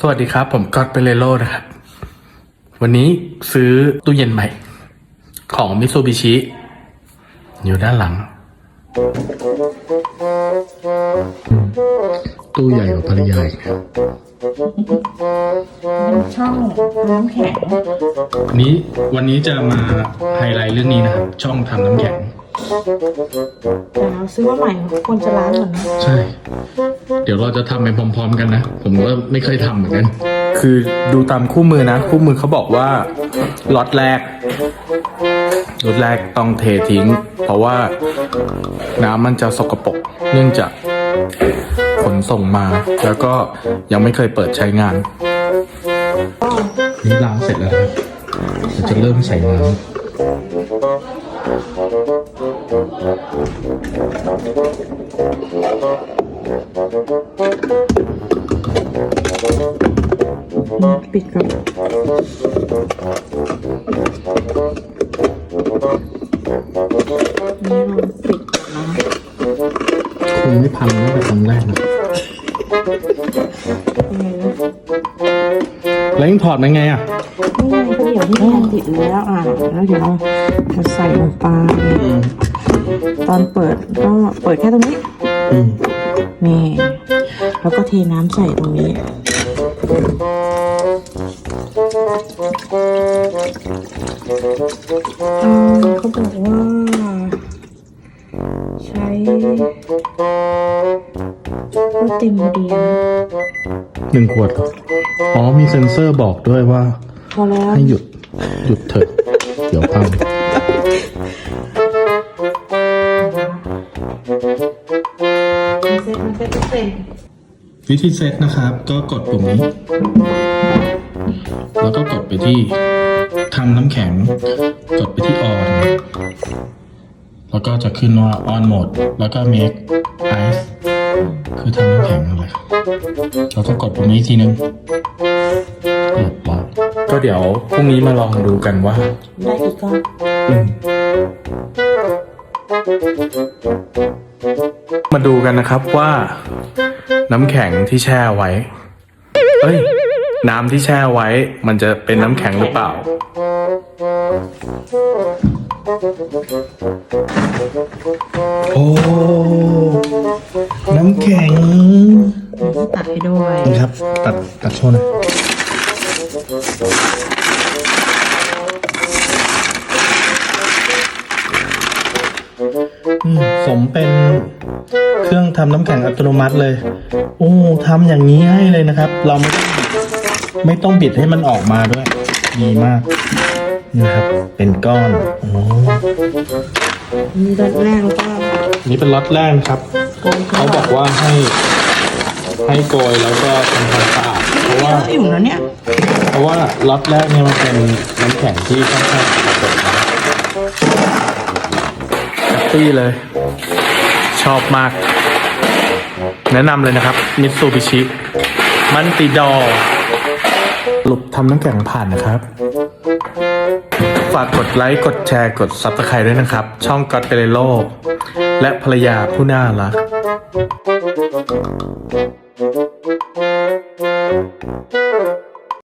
สวัสดีครับ ผมก๊อตเปเรโลนะครับ วันนี้ซื้อตู้เย็นใหม่ ของมิ t ซูบิชิอยู่ด้านหลัง ตู้ใหญ่กว่าภรรยาอีกช่องน้ำแข็ง วันนี้วันนี้จะมาไฮไลท์เรื่องนี้นะครับ ช่องทำน้ำแข็ง แต่เราซื้อมาใหม่ควรจะล้างก่อนนะใช่ เดี๋ยวเราจะทำไปพร้อมๆกันนะ ผมก็ไม่เคยทำเหมือนกัน คือดูตามคู่มือนะ คู่มือเขาบอกว่าล็อตแรกล็อตแรกต้องเททิ้ง เพราะว่าน้ำมันจะสกปรกเนื่องจากขนส่งมา แล้วก็ยังไม่เคยเปิดใช้งาน นี่ล้างเสร็จแล้วครับเราจะเริ่มใส่น้ำ ปิดก่อนนี่เราปิดก่อนนะคงไม่พังตั้งแต่ครั้งแรกนะยังไงนะ แล้วยังถอดมันไงอะนี่ไงก็เดี๋ยวที่แทนติดแล้วอะแล้วเดี๋ยวเราจะใส่ลงไปตอนเปิดก็เปิดแค่ตรงนี้นี่แล้วก็เทน้ำใส่ตรงนี้เขาบอกว่า ใช้ ก็เต็มพอดีนะหนึ่งขวดเหรออ๋อมีเซ็นเซอร์บอกด้วยว่า พอแล้วให้หยุดหยุดเถอะ เดี๋ยวพังมันเซ็ตมันเซ็ตเต็มวิธีเซตนะครับ ก็กดปุ่มนี้ แล้วก็กดไปที่ทำน้ำแข็ง กดไปที่ on แล้วก็จะขึ้นว่า on mode แล้วก็ make ice คือทำน้ำแข็งอะไรแล้วก็กดปุ่มนี้อีกทีนึงเรียบร้อยก็เดี๋ยวพรุ่งนี้มาลองดูกันว่า ได้อีกก็มาดูกันนะครับว่า น้ำแข็งที่แช่ไว้เอ้ย น้ำที่แช่ไว้ มันจะเป็นน้ำแข็งหรือเปล่า โอ้ น้ำแข็งตัดให้ด้วยนี่ครับ ตัด ตัดชนอยอืมสมเป็นเครื่องทำน้ำแข็งอัตโนมัติเลย โอ้ทำอย่างนี้ให้เลยนะครับ เราไม่ต้องไม่ต้องบิดให้มันออกมาด้วย ดีมาก นี่ครับ เป็นก้อนโอ้มีรถแรกแล้วก็นี่เป็นล็อตแรกครับ โกยเขาบอกว่าให้ให้โกยแล้วก็ทำความสะอาดเพราะว่าเยอะอยู่นะเนี่ยเพราะว่าล็อตแรกเนี่ยมันเป็นน้ำแข็งที่ค่อนข้างสกปรกนะแฮปปี้เลย ชอบมาก แนะนำเลยนะครับมิตซูบิชิมันติดอ หลบทำน้ำแข็งผ่านนะครับ ฝากกดไลค์ กดแชร์ กดซับสไครต์ด้วยนะครับ ช่องก็อตเปเรโลและภรรยาผู้น่ารัก